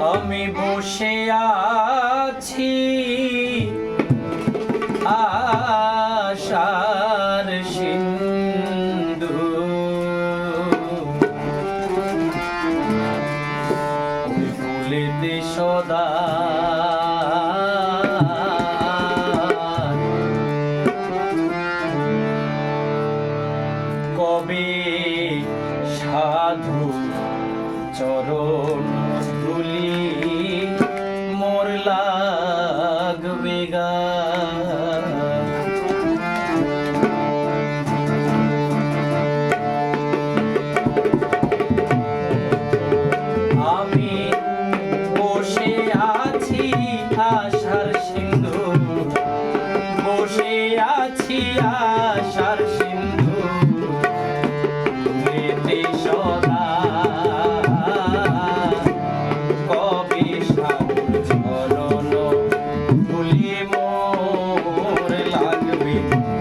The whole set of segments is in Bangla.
আমি বসে আছি। আশার সিন্ধু। ফুলেতে সদা কবে সাধু চরণ ধুলি আমি বসে আছি সিন্ধু বসে আছি সিন্ধু। Thank you.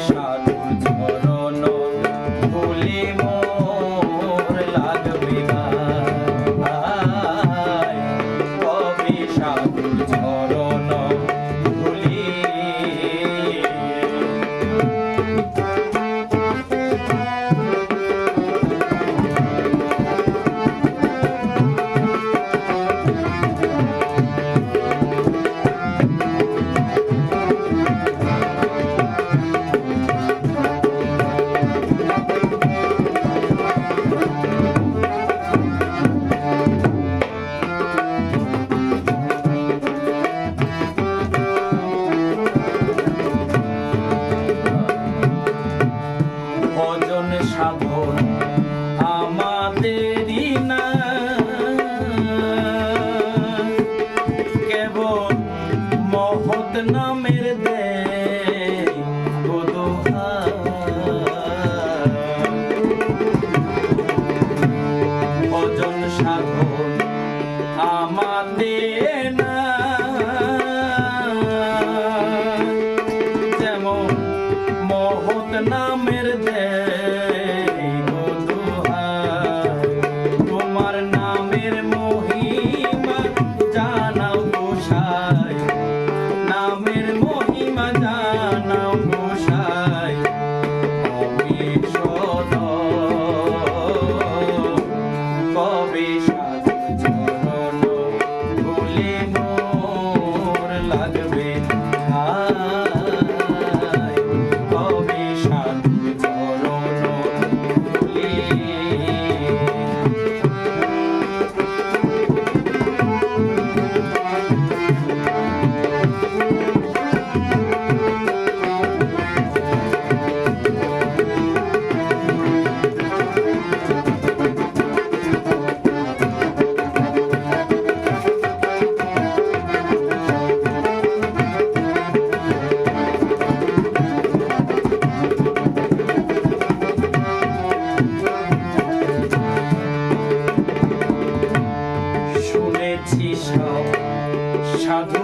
সাথে সাধন আমাদের